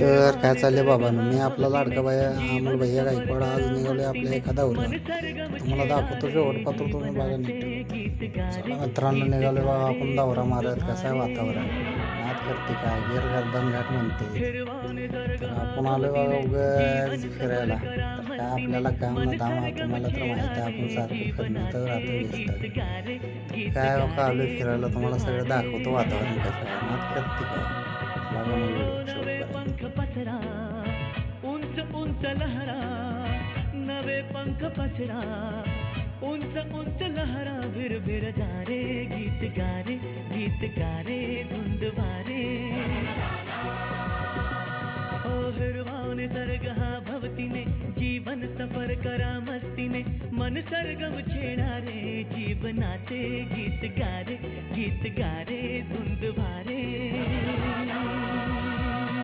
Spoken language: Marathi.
तर काय चाललंय बाबांनो मी आपला लाडका बाया अमोल भैया गायकवाड आज निघाले आपल्या एका दौऱ्यावर तुम्हाला दाखवतो शेवट पात्र तुम्ही बघा नीट. मित्रांनो बाबा आपण दौरा मारत. कसं आहे वातावरण? नात करते काय? गिर गर्दन घाट म्हणते. तर आपण आलोय बाबा उगाच फिरायला. तर काय आपल्याला काम ना धाम तुम्हाला तर माहिती आहे आपण सारखं फिरण्यातच राहतो काय हो, का आलोय फिरायला? तुम्हाला सगळं दाखवतो वातावरण कसं आहे. नात करते काय? बघा वे पंख पछड़ा। उनस उंच लहरा भिर भिर जा रे गीत गा गीत गा रे धुंध वारे ओ हिरवाओं सरगहा भवती ने, जीवन सफ़र करा मस्ती ने। मन सरगम छेड़ा रे, जीव नाचे, गीत गा गीत गारे